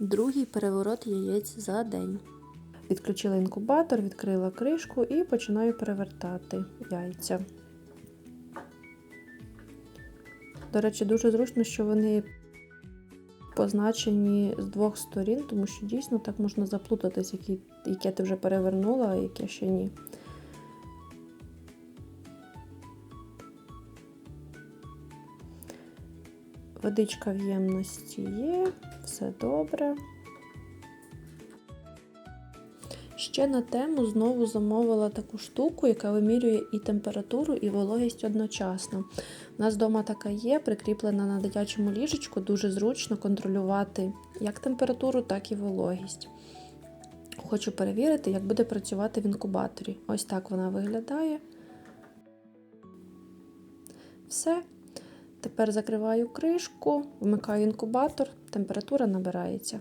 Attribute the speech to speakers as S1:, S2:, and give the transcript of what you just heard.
S1: Другий переворот яєць за день.
S2: Відключила інкубатор, відкрила кришку і починаю перевертати яйця. До речі, дуже зручно, що вони позначені з двох сторін, тому що дійсно так можна заплутатись, яке ти вже перевернула, а яке ще ні. Водичка в ємності є, все добре. Ще на тему знову замовила таку штуку, яка вимірює і температуру, і вологість одночасно. У нас вдома така є, прикріплена на дитячому ліжечку, дуже зручно контролювати як температуру, так і вологість. Хочу перевірити, як буде працювати в інкубаторі. Ось так вона виглядає. Все. Тепер закриваю кришку, вмикаю інкубатор, температура набирається.